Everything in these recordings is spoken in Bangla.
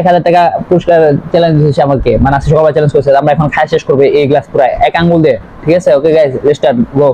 এক হাজার টাকা পুরস্কার চ্যালেঞ্জ দিয়েছে আমাকে। মানে আজকে সকালে চ্যালেঞ্জ করছে। আমরা এখন খাই শেষ করব। এই গ্লাস পুরো এক আঙ্গুল দিয়ে ঠিক আছে? ওকে গাইজ রেস্টার্ট গো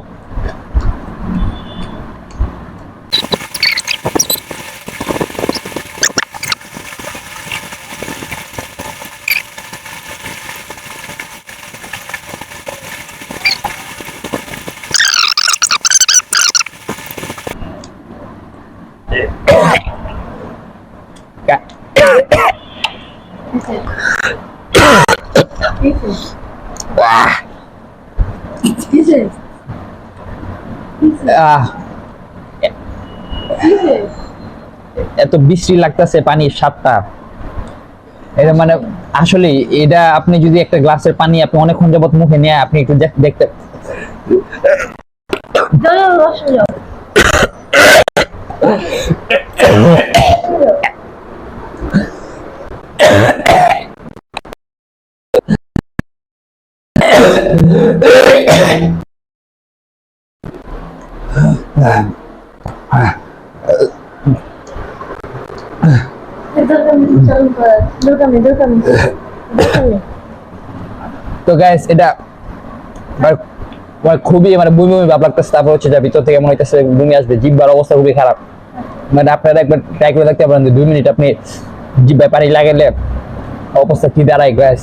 এত বিশ্রী লাগতেছে পানির স্বাদটা। এটা মানে আসলে এটা আপনি যদি একটা গ্লাসের পানি আপনি অনেকক্ষণ যাবত মুখে নিয়ে, আপনি একটু দেখ- দেখতে তো গাইস এটা মানে মানে খুবই মানে বমি বমি ভাব লাগতেছে তারপর হচ্ছে যা ভিতর থেকে মনে হইতেছে বমি আসবে জিব্বার অবস্থা খুবই খারাপ মানে আপনারা একবার ট্রাই করে দেখতে পারেন যে দুই মিনিট আপনি জিব্বায় পানি লাগালে অবস্থা কি দাঁড়ায় গাইস